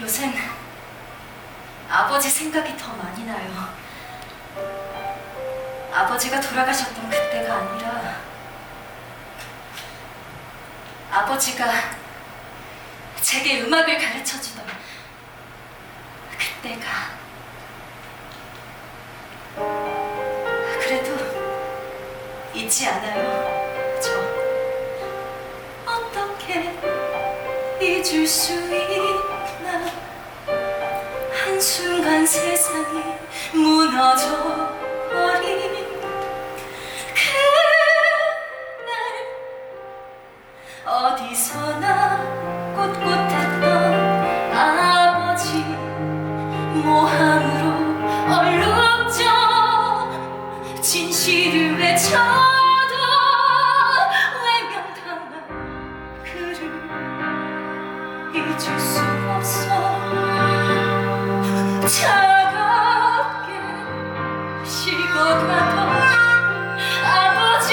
요샌 아버지 생각이 더 많이 나요. 아버지가 돌아가셨던 그때가 아니라 아버지가 제게 음악을 가르쳐 주던 그때가 그래도 잊지 않아요. 저 어떻게 잊을 수 있나 한순간 세상이 무너져 버린 그날. 어디서나 꼿꼿했던 아버지 모함으로 얼룩져 진실을 외쳐도 외면당한 그를 잊을 수 없어. 차갑게 식어가던 아버지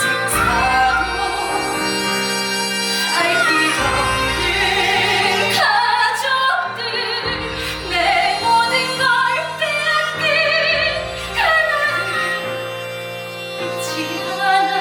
생사도 알길 없는 가족들 내 모든 걸 빼앗긴 그날을 잊지 않아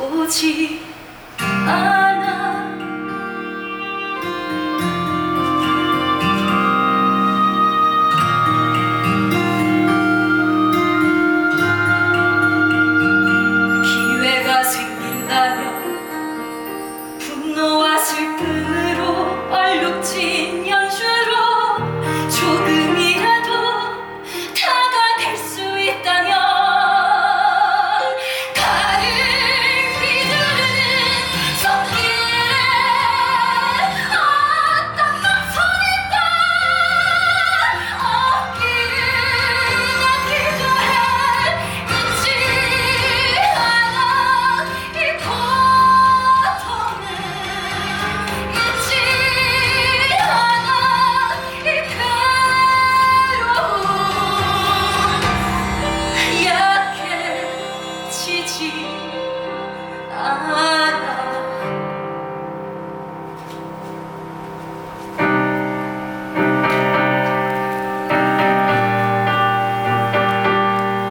오지 I